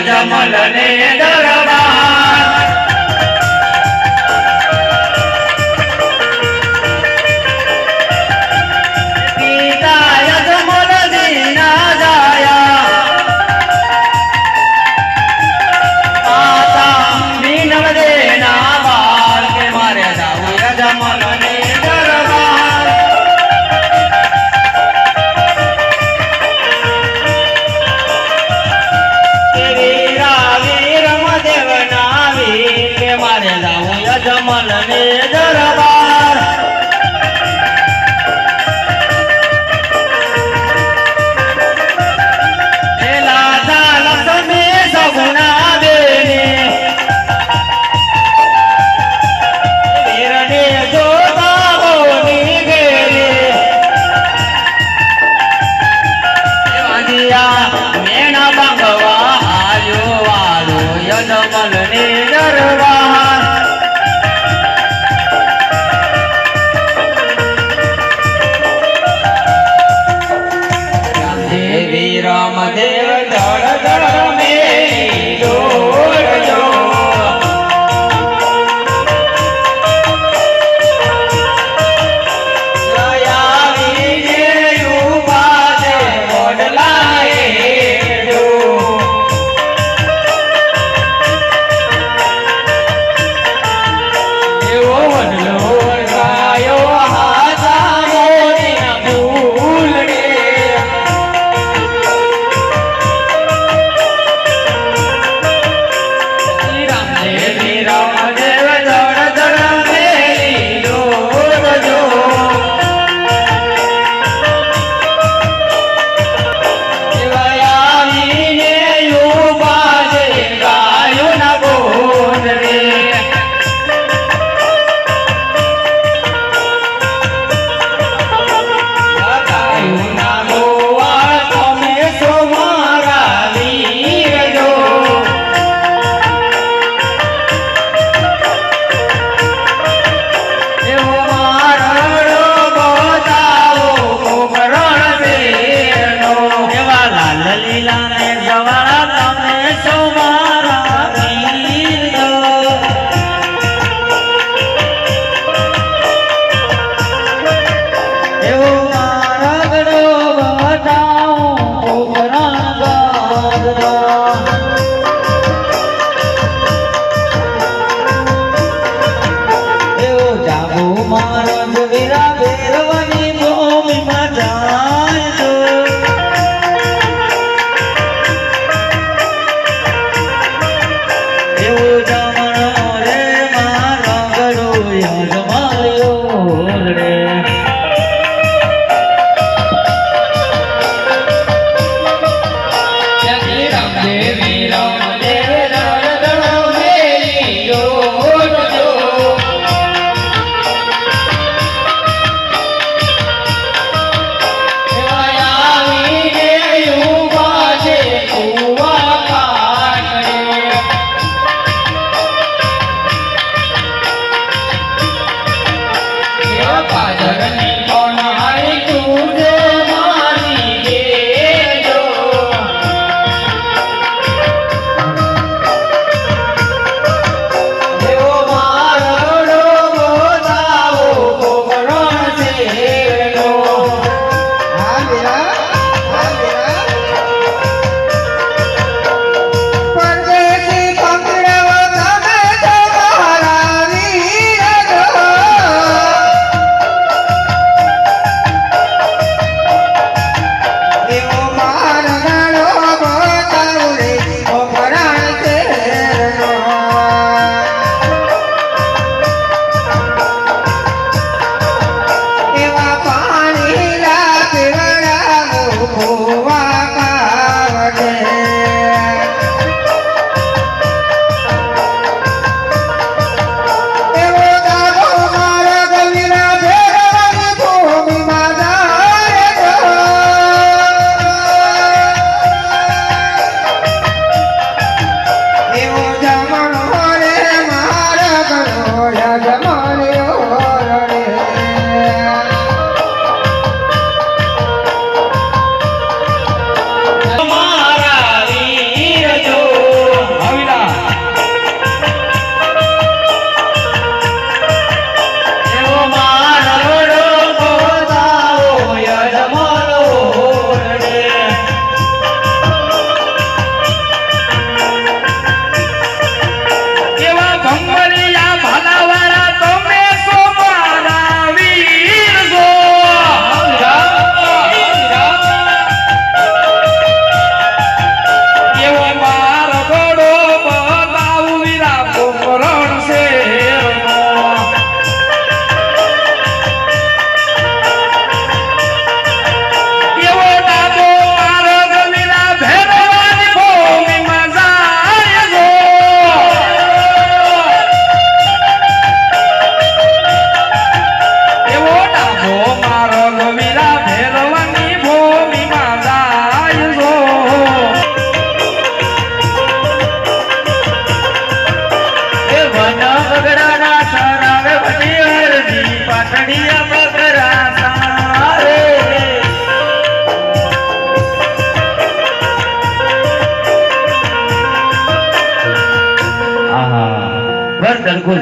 ಜಮಲನೇ ದರ જાવું યજમલ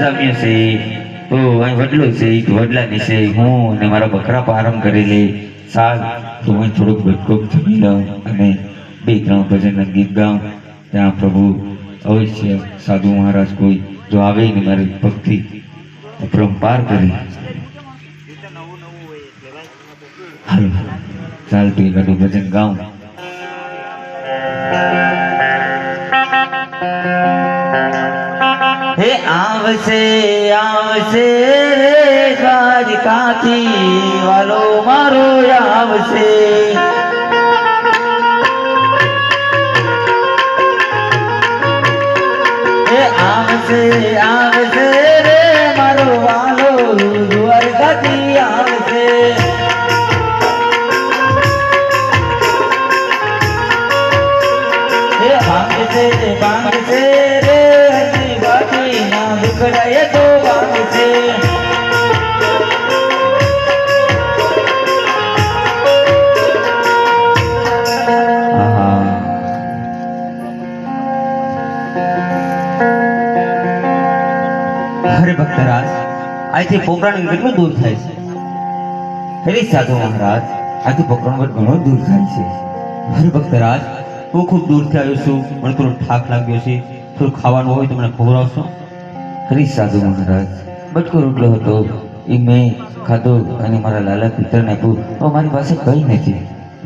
જામ્યો છે તો અહીં વડલો છે વડલાની છે, હું અને મારા બકરા પારમ કરી લે સાલ તો હું થોડુંક બેઠકોક જમી લઉં અને બે ત્રણ ભજન ગીત ગાઉં. ત્યાં પ્રભુ અવશ્ય સાધુ મહારાજ કોઈ જો આવે ને મારી ભક્તિ અપરંપાર કરી. હાલો, ચાલ તું એકાદું ભજન ગાઉં. આવશે આવશે દ્વારકાથી વાલો મારો આવશે. આવશે આવશે રે મારો વાલો દ્વારકાથી હરે ભક્તરાજ અહીંથી પોકરણ કેટલું દૂર થાય છે. હરી સાધુ મહારાજ, આથી પોકરણ ઘણો દૂર થાય છે. હરે ભક્તરાજ, હું ખૂબ દૂરથી આવ્યો છું, મને થોડો થાક લાગ્યો છે. થોડું ખાવાનું હોય તો મને ખવડાવશો? હરી સાધુ મહારાજ, બટકો રોટલો હતો, એ મેં ખાધો અને મારા લાલા પિત્રને આપ્યું. મારી પાસે કંઈ નથી.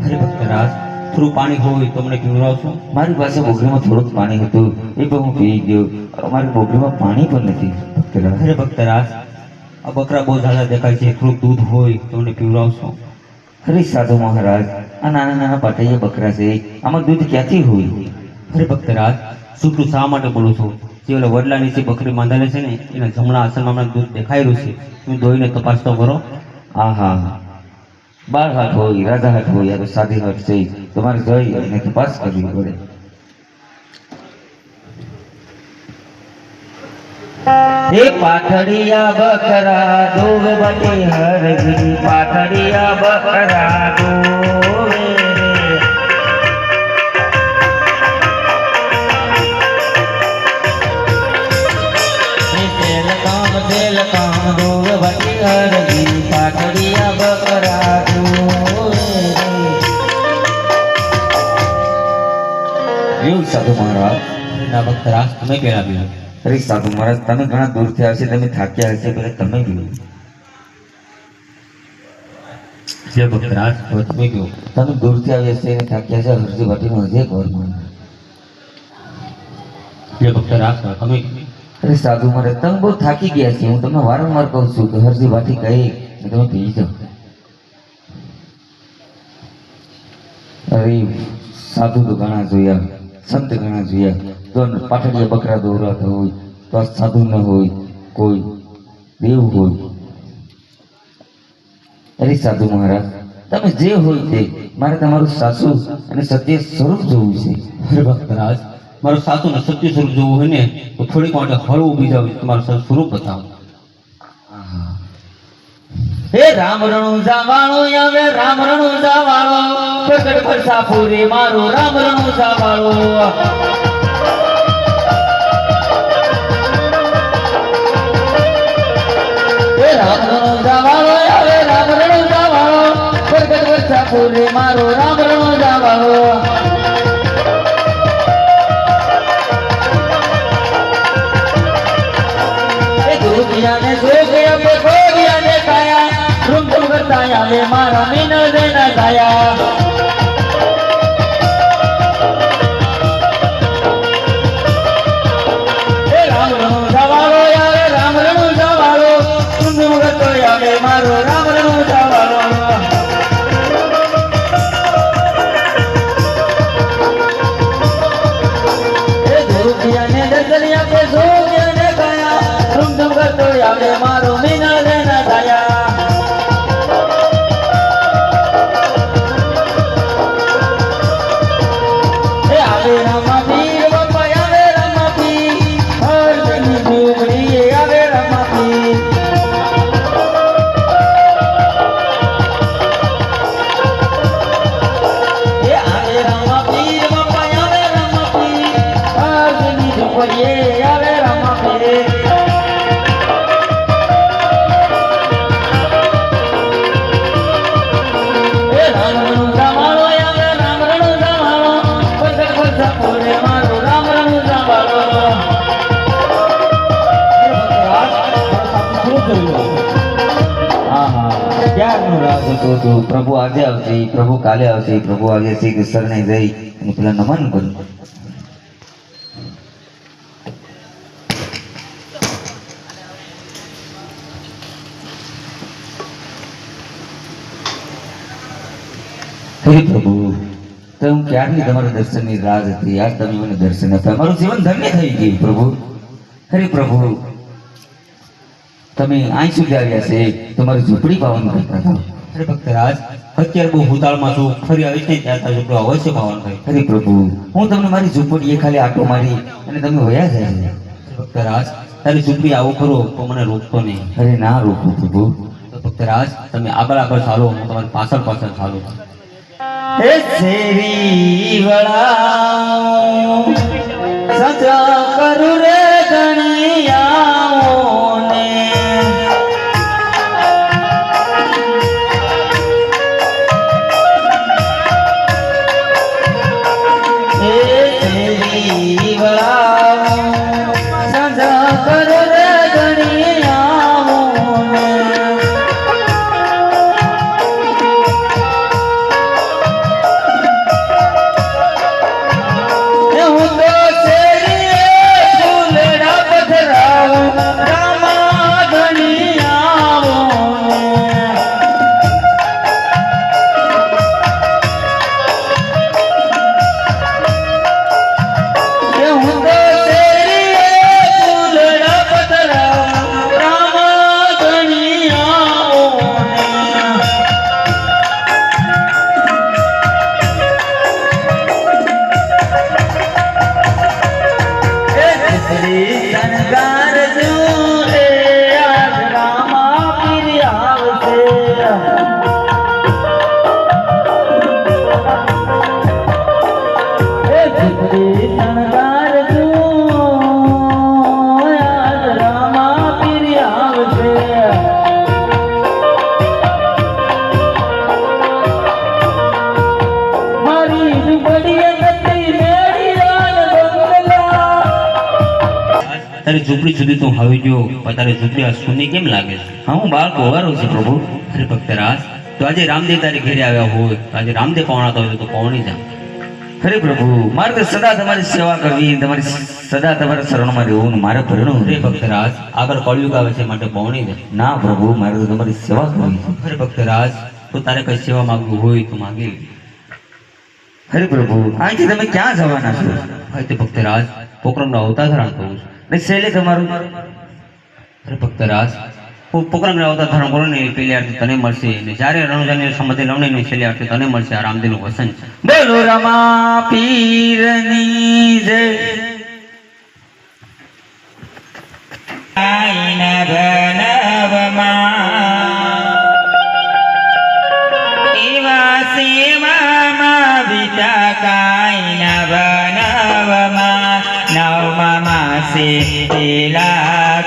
હરે ભક્તરાજ થોડું પાણી હોય તો મને પીવડાવશો મારી પાસે બોગરીમાં થોડુંક પાણી હતું. એ પણ હું પી ગયો. મારી બોગરીમાં પાણી પણ નથી. અરે ભક્તરાજ આ બકરા બહુ ઝાડા દેખાય છે. થોડુંક દૂધ હોય તો મને પીવડાવશો અરે સાધુ મહારાજ, આ નાના નાના પાટૈયા બકરા છે. આમાં દૂધ ક્યાંથી હોય? હરે ભક્તરાજ શું શા માટે બોલું છું? જે ઓલા વડલા નીચે બકરી બાંધેલી છે ને, એના જમણા આસનમાં દૂધ દેખાયેલું છે. તું ધોઈને તપાસ તો કરો. હા હા બાર હાથ હોય રાધા હાથ હોય યા સાદી હાથ છે. તમારે જઈ અને તપાસ કરવી પડે. હે પાથડિયા બકરા દોવ બટી હરગી પાથડિયા બકરા દોવે રે તેલ કામ તેલ કામ દોવ બટી હરગી સાધુ મહારાજ. ના બકરા તમે પહેલા પીવો અરે સાધુ મહારાજ તમે ઘણા દૂરથી આવશે તમે થાક્યા હશે એટલે તમે પીવો જે ભક્ત રાસ તમે પીવો તમે દૂરથી આવ્યા હશે અને થાક્યા છે હરજી વાટીનો હજી એક વાર જે ભક્તરાજ તમે અરે સાધુ મહારાજ તમે બહુ થાકી ગયા છે. હું તમને વારંવાર કહું છું કે હરજી વાટી કહી તમે પી જાઓ. અરે સાધુ તો ઘણા જોયા. સંત ગણા જોઈએ તો પાટડિયા બકરા દોરાતા હોય તો સાધુ ન હોય કોઈ દેવ હોય. અરે સાધુ મહારાજ તમે જે હોય તે મારે તમારું સાસુ અને સત્ય સ્વરૂપ જોવું છે. અરે ભક્તરાજ મારું સાસુ ને સત્ય સ્વરૂપ જોવું હોય ને તો થોડીક માટે હળવું બીજા તમારું સ્વરૂપ બતાવો. હે રામ રણુ જાવાળો આવે, રામ રણુ જાવાળો પ્રગટ ભરસા પૂરી મારો રામ રણુ જાવાળો રામ રણુ જાવાળો આવે, રામ રણુ જાવાળો પ્રગટ ભરસા પૂરી મારો રામ રણુ જાવાળો 哎呀。હતો પ્રભુ આજે આવશે, પ્રભુ કાલે આવશે, પ્રભુ આજે શ્રી કૃષ્ણને જઈ અને પેલા નમન કરું. હે પ્રભુ, તો હું ક્યારની તમારા દર્શનની રાહ હતી આજ તમે મને દર્શન આપ્યા મારું જીવન ધન્ય થઈ ગયું, પ્રભુ. હરે પ્રભુ, તમે અહીં સુધી આવ્યા છે, તમારી ઝૂંપડી પાવન કરતા હતા. અરે ભક્તરાજ અત્યારે બહુ ભૂતાળમાં છું. ફરી આવી ત્યાં તારે ઝૂંપડું અવશ્ય થાય હરે પ્રભુ. હું તમને મારી ઝૂંપડીએ ખાલી આટો મારી અને તમે વયા જાય છે. ભક્તરાજ તારી ઝૂંપડી આવો ખરો તો મને રોકતો નહીં. અરે ના રોકું પ્રભુ. ભક્તરાજ તમે આગળ આગળ ચાલો હું તમારી પાછળ પાછળ ચાલો. હે શેરી વળા સજા કરું રે ગણિયાઓને ઝૂંપડી સુધી તું હવે જો પણ ઝૂંપડી આ સુની કેમ લાગે છે? હા હું બાળક હોવારો છું પ્રભુ. અરે ભક્તરાજ તો આજે રામદેવ તારી ઘેરે આવ્યા હોય આજે રામદેવ પહોંચાતો હોય તો પહોંચી જા. અરે પ્રભુ મારે તો સદા તમારી સેવા કરવી તમારી સદા તમારા શરણમાં રહેવું મારે પરણવું અરે ભક્તરાજ આગળ કળિયુગ આવે છે માટે પહોંચી જાય ના પ્રભુ મારે તો તમારી સેવા કરવી. અરે ભક્તરાજ તો તારે કઈ સેવા માંગવું હોય તો માગી હરે પ્રભુ અહીંથી તમે ક્યાં જવાના છો? ભક્તરાજ પોકરણનો અવતાર ધારણ કરું છું. ને છેલ્લે તમારું? અરે ભક્તરાજ હું આવતા ધર્મ બોલો ને પેલી આરતી તને મળશે. ને જ્યારે રણુજાની સંબંધી લવણી ની છેલ્લી આરતી તને મળશે. આ રામદેવનું વસન છે. બોલો રમા પીરની જય. આઈના ભનવમાં. એવા સેવામાં વિતા કાઈ ના માસે પેલા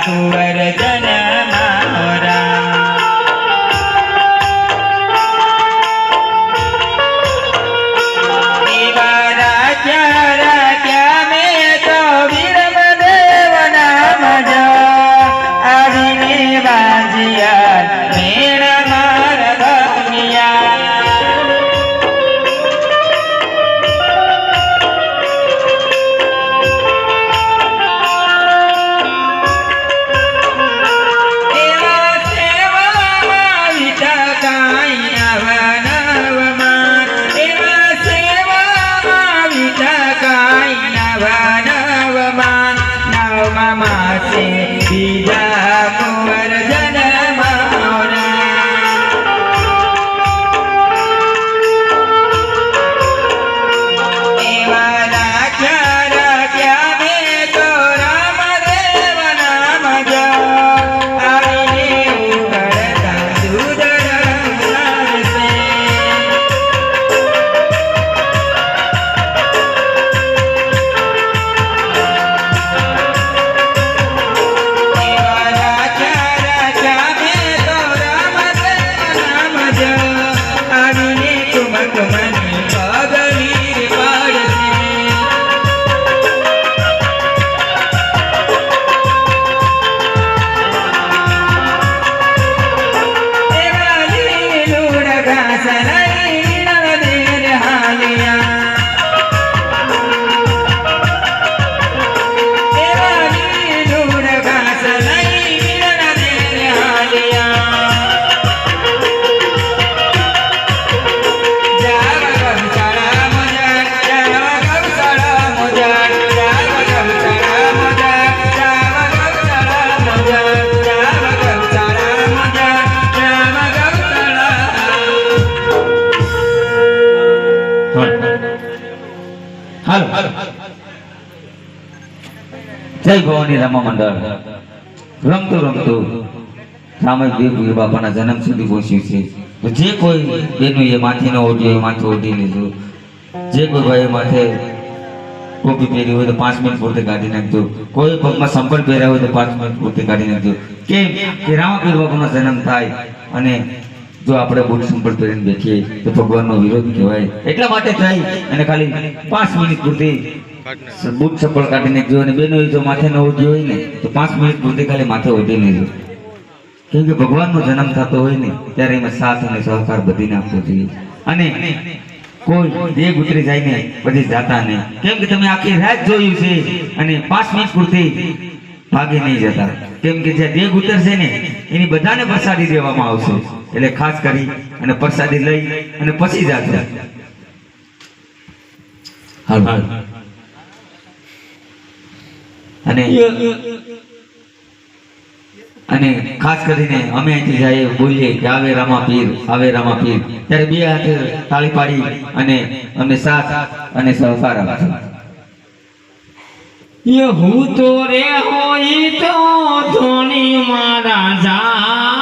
જય ભવાની રમા મંડળ. રમતું રમતું રામે વીર બાપાના જન્મ સુધી પહોંચ્યું છે. જે કોઈ બેનું એ માથે ન એ માથે ઓઢી લીધું. જે કોઈ ભાઈ માથે ટોપી પહેરી હોય તો પાંચ મિનિટ પૂરતી કાઢી નાખજો. કોઈ પગમાં સંપર્ક પહેર્યા હોય તો પાંચ મિનિટ પૂરતી કાઢી નાખજો. કેમ કે રામાપીર બાપાનો જન્મ થાય અને જો આપણે બુટ સંપર્ક પહેરીને બેઠીએ તો ભગવાનનો વિરોધ કહેવાય. એટલા માટે થાય અને ખાલી પાંચ મિનિટ પૂરતી બુટ ચપ્પલ કાઢીને નાખજો અને બેનો જો માથે ન ઓઢી હોય ને તો પાંચ મિનિટ પૂરતી ખાલી માથે ઓઢી લેજો કેમ કે ભગવાનનો જન્મ થતો હોય ને ત્યારે એમાં સાથ અને સહકાર બધીને આપવો જોઈએ. અને કોઈ દેહ ઉતરી જાય ને પછી જાતા નહીં કેમ કે તમે આખી રાત જોયું છે અને પાંચ મિનિટ પૂરતી ભાગી નહીં જતા. કેમ કે જે દેહ ઉતરશે ને એની બધાને પ્રસાદી દેવામાં આવશે. એટલે ખાસ કરી અને પ્રસાદી લઈ અને પછી જાજો હાલ. અને અને ખાસ કરીને અમે અહીંથી જઈએ બોલીએ કે આવે રામા પીર આવે રામા પીર. ત્યારે બે હાથે તાળી પાડી અને અમને સાથ અને સહકાર આપજો એ હું તો રે હોય તો ધોની મારા જાગો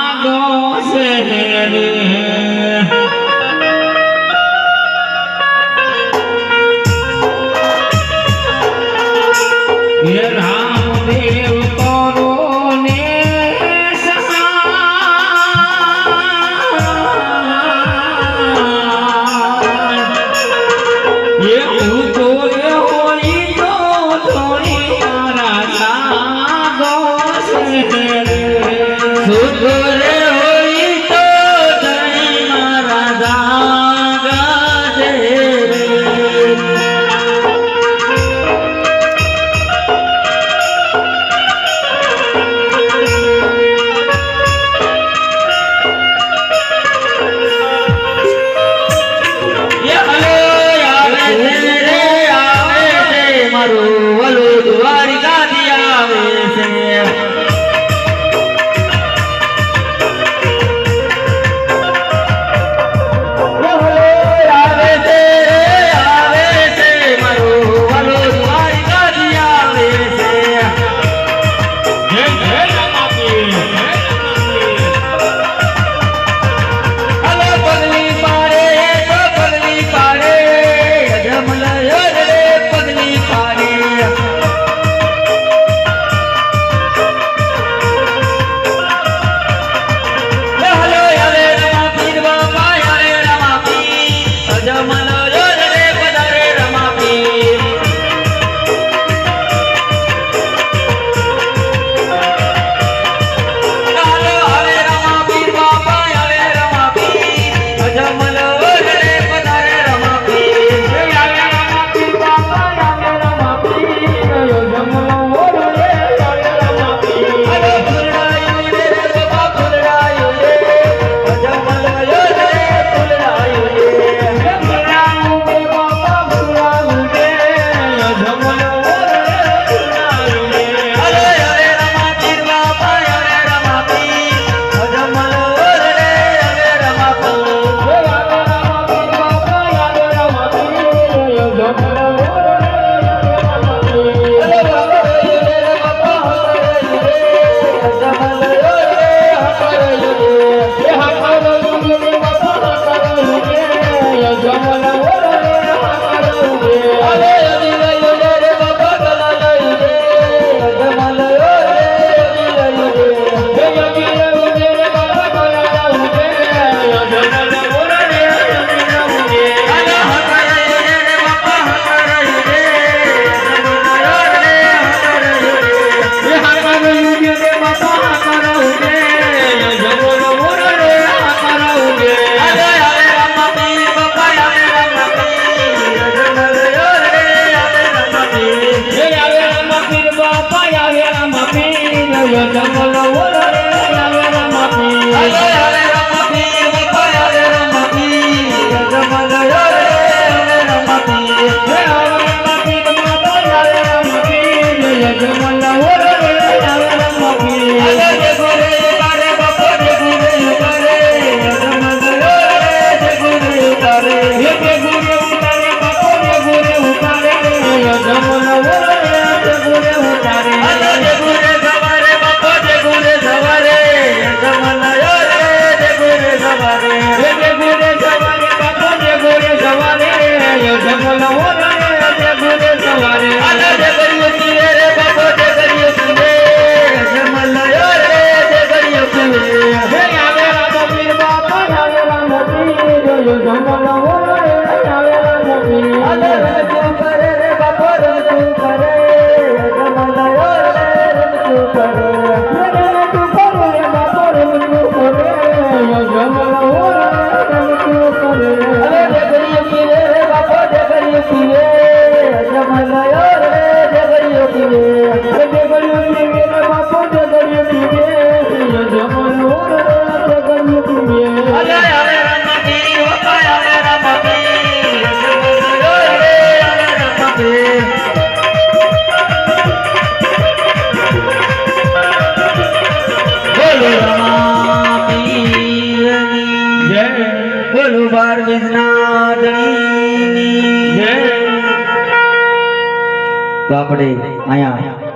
Oh. હાલો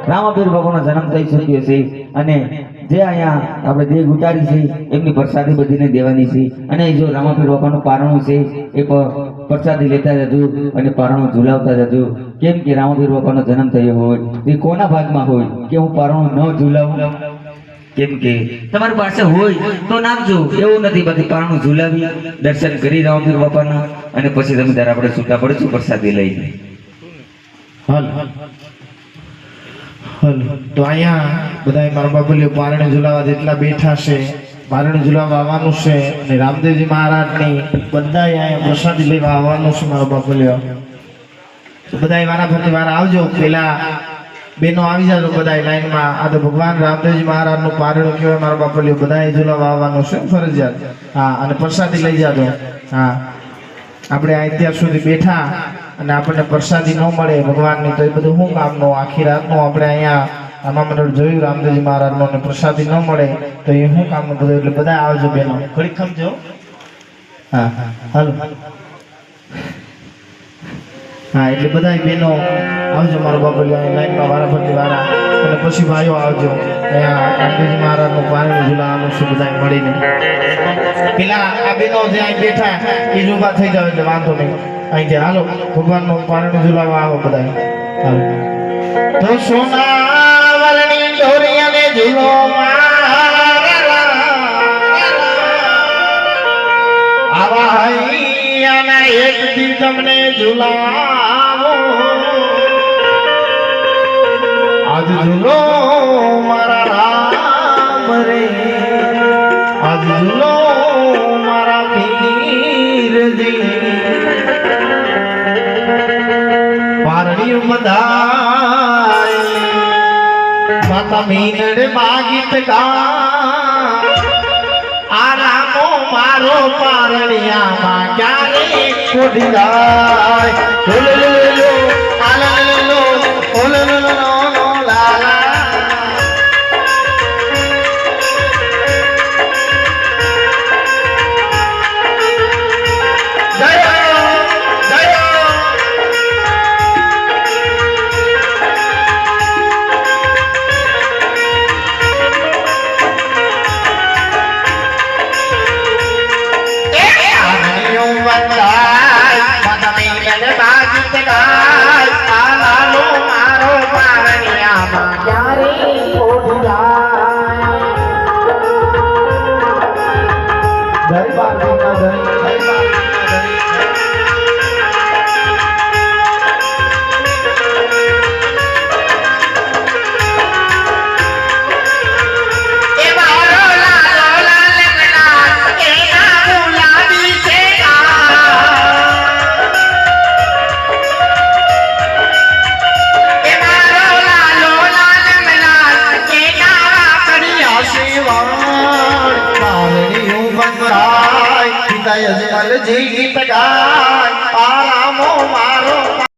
રામાપીર ભગવાનનો જન્મ થઈ શક્યો છે અને જે અહીંયા આપણે દેહ ઉતારી છે, એમની પ્રસાદી બધીને દેવાની છે. અને જો રામાપીર બાપાનું પારણું છે, એ પ્રસાદી લેતા જજો અને પારણું ઝુલાવતા જજો. કેમ કે રામાપીર બાપાનો જન્મ થયો હોય એ કોના ભાગમાં હોય કે હું પારણું ન ઝુલાવું? કેમ કે તમારી પાસે હોય તો નાખજો. એવું નથી બાકી પારણું ઝુલાવી, દર્શન કરી રામાપીર બાપાના અને પછી તમે ત્યારે આપણે છૂટા પડશું પ્રસાદી લઈને? હલ. હલ. તો અહીંયા બધા મારા બાબુલીઓ પારણે ઝુલાવા જેટલા બેઠા છે પારણે ઝુલાવા આવવાનું છે અને રામદેવજી મહારાજની બધા અહીંયા પ્રસાદી લેવા આવવાનું છે મારા બાબુલીઓ તો બધા વારા ફરતી વારા આવજો, પેલા બેનો આવી જાજો બધા લાઈનમાં. આ તો ભગવાન રામદેવજી મહારાજનું પારણ કહેવાય મારા બાપલીઓ બધા ઝુલાવા આવવાનું છે, ફરજિયાત. હા, અને પ્રસાદી લઈ જાજો. હા. આપણે અત્યાર સુધી બેઠા. અને આપણને પ્રસાદી ન મળે ભગવાનની તો એ બધું શું કામનું? આખી રાતનું આપણે અહીંયા આમાં મંડળ જોયું રામદેવજી મહારાજનો અને પ્રસાદી ન મળે તો એ શું કામનું બધું? એટલે બધા આવજો બેનો. ઘડીક ખમજો હા હા હાલો. હા, એટલે બધા બેનો આવજો મારો બાપુ લાઈનમાં વારા ફરતી વારા. અને પછી ભાઈઓ આવજો. અહીંયા રામદેવજી મહારાજનું પાણી ઝુલાવાનું છે બધા મળીને. પેલા આ બેનો જે અહીં બેઠા, એ જ ઊભા થઈ જાવ એટલે વાંધો નહીં. અહીંથી હાલો, ભગવાનનું પાણી ઝુલાવા આવો બધા હાલો. તો સોના વલણી ઢોરિયાને ઝૂલો આવા હૈયાના એક દી તમને ઝુલાવો આજ ઝૂલો મારા રામ રે. આજ ઝૂલો મારા પીરજી પારણી મદાય માતા મીનડ માગીત ગા આરામો મારો પારણિયામાં ક્યારે કોડી જાય? લો લો લો